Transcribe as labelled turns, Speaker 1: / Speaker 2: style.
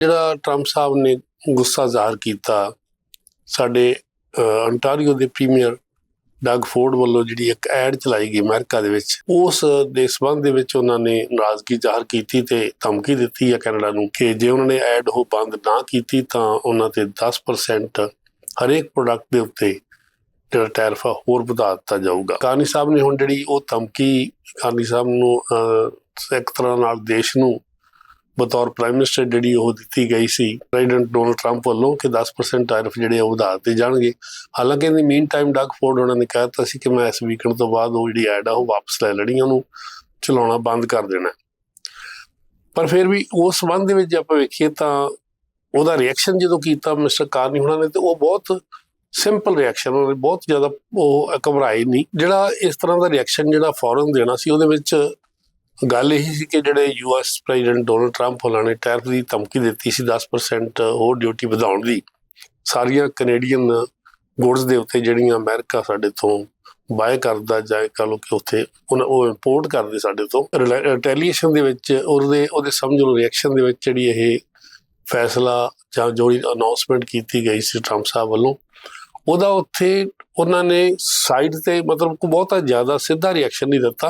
Speaker 1: ਜਿਹੜਾ ਟਰੰਪ ਸਾਹਿਬ ਨੇ ਗੁੱਸਾ ਜ਼ਾਹਰ ਕੀਤਾ, ਸਾਡੇ ਅੰਟਾਰੀਓ ਦੇ ਪ੍ਰੀਮੀਅਰ ਡਗ ਫੋਰਡ ਵੱਲੋਂ ਜਿਹੜੀ ਇੱਕ ਐਡ ਚਲਾਈ ਗਈ ਅਮਰੀਕਾ ਦੇ ਵਿੱਚ, ਉਸ ਦੇ ਸਬੰਧ ਦੇ ਵਿੱਚ ਉਹਨਾਂ ਨੇ ਨਾਰਾਜ਼ਗੀ ਜ਼ਾਹਰ ਕੀਤੀ ਤੇ ਧਮਕੀ ਦਿੱਤੀ ਹੈ ਕੈਨੇਡਾ ਨੂੰ ਕਿ ਜੇ ਉਹਨਾਂ ਨੇ ਐਡ ਉਹ ਬੰਦ ਨਾ ਕੀਤੀ ਤਾਂ ਉਹਨਾਂ ਤੇ 10% ਹਰੇਕ ਪ੍ਰੋਡਕਟ ਦੇ ਉੱਤੇ ਜਿਹੜਾ ਟੈਰਿਫ ਆ ਹੋਰ ਵਧਾ ਦਿੱਤਾ ਜਾਊਗਾ। ਕਾਨੀ ਸਾਹਿਬ ਨੇ ਹੁਣ ਜਿਹੜੀ ਉਹ ਧਮਕੀ, ਕਾਨੀ ਸਾਹਿਬ ਨੂੰ ਇੱਕ ਤਰ੍ਹਾਂ ਨਾਲ ਦੇਸ਼ ਨੂੰ ਬਤੌਰ ਪ੍ਰਾਈਮ ਮਿਨਿਸਟਰ ਜਿਹੜੀ ਉਹ ਦਿੱਤੀ ਗਈ ਸੀ ਪ੍ਰੈਜ਼ੀਡੈਂਟ ਡੋਨਲਡ ਟਰੰਪ ਵੱਲੋਂ ਕਿ 10% ਟੈਰਿਫ ਜਿਹੜੇ ਉਹ ਵਧਾ ਦਿੱਤੇ ਜਾਣਗੇ। ਹਾਲਾਂਕਿ in the meantime Doug Ford ਉਹਨਾਂ ਨੇ ਕਹਿ ਦਿੱਤਾ ਸੀ ਕਿ ਮੈਂ ਇਸ ਵੀਕਐਂਡ ਤੋਂ ਬਾਅਦ ਉਹ ਜਿਹੜੀ ਐਡ ਆ ਉਹ ਵਾਪਸ ਲੈ ਲੈਣੀ ਉਹਨੂੰ, ਚਲਾਉਣਾ ਬੰਦ ਕਰ ਦੇਣਾ। ਪਰ ਫਿਰ ਵੀ ਉਸ ਸੰਬੰਧ ਦੇ ਵਿੱਚ ਜੇ ਆਪਾਂ ਵੇਖੀਏ ਤਾਂ ਉਹਦਾ ਰਿਐਕਸ਼ਨ ਜਦੋਂ ਕੀਤਾ ਮਿਸਟਰ ਕਾਰਨੀ ਹੁਣਾਂ ਨੇ, ਤੇ ਉਹ ਬਹੁਤ ਸਿੰਪਲ ਰਿਐਕਸ਼ਨ ਉਹਨੇ ਬਹੁਤ ਜ਼ਿਆਦਾ ਉਹ ਘਬਰਾਏ ਨਹੀਂ। ਜਿਹੜਾ ਇਸ ਤਰ੍ਹਾਂ ਦਾ ਰਿਐਕਸ਼ਨ ਜਿਹੜਾ ਫੌਰਨ ਦੇਣਾ ਸੀ, ਉਹਦੇ ਵਿੱਚ ਗੱਲ ਇਹ ਸੀ ਕਿ ਜਿਹੜੇ ਯੂਐਸ ਪ੍ਰੈਜ਼ੀਡੈਂਟ ਡੋਨਲਡ ਟਰੰਪ ਉਹਨਾਂ ਨੇ ਟੈਰਿਫ ਦੀ ਧਮਕੀ ਦਿੱਤੀ ਸੀ 10% ਹੋਰ ਡਿਊਟੀ ਵਧਾਉਣ ਦੀ, ਸਾਰੀਆਂ ਕੈਨੇਡੀਅਨ ਗੁੱਡਸ ਦੇ ਉੱਤੇ ਜਿਹੜੀਆਂ ਅਮਰੀਕਾ ਸਾਡੇ ਤੋਂ ਬਾਏ ਕਰਦਾ ਜਾਏ ਕਹ ਲੋ ਕਿ ਉੱਥੇ ਉਹਨਾਂ ਉਹ ਇੰਪੋਰਟ ਕਰਦੇ ਸਾਡੇ ਤੋਂ ਰਿਟੈਲੀਏਸ਼ਨ ਦੇ ਵਿੱਚ ਉਹਦੇ ਉਹਦੇ ਸਮਝ ਲਓ ਰਿਐਕਸ਼ਨ ਦੇ ਵਿੱਚ ਜਿਹੜੀ ਇਹ ਫੈਸਲਾ ਜਾਂ ਜੋ ਅਨਾਉਂਸਮੈਂਟ ਕੀਤੀ ਗਈ ਸੀ ਟਰੰਪ ਸਾਹਿਬ ਵੱਲੋਂ, ਉਹਦਾ ਉੱਥੇ ਉਹਨਾਂ ਨੇ ਸਾਈਡ ਤੇ ਮਤਲਬ ਕੋ ਬਹੁਤਾ ਜ਼ਿਆਦਾ ਸਿੱਧਾ ਰਿਐਕਸ਼ਨ ਨਹੀਂ ਦਿੱਤਾ।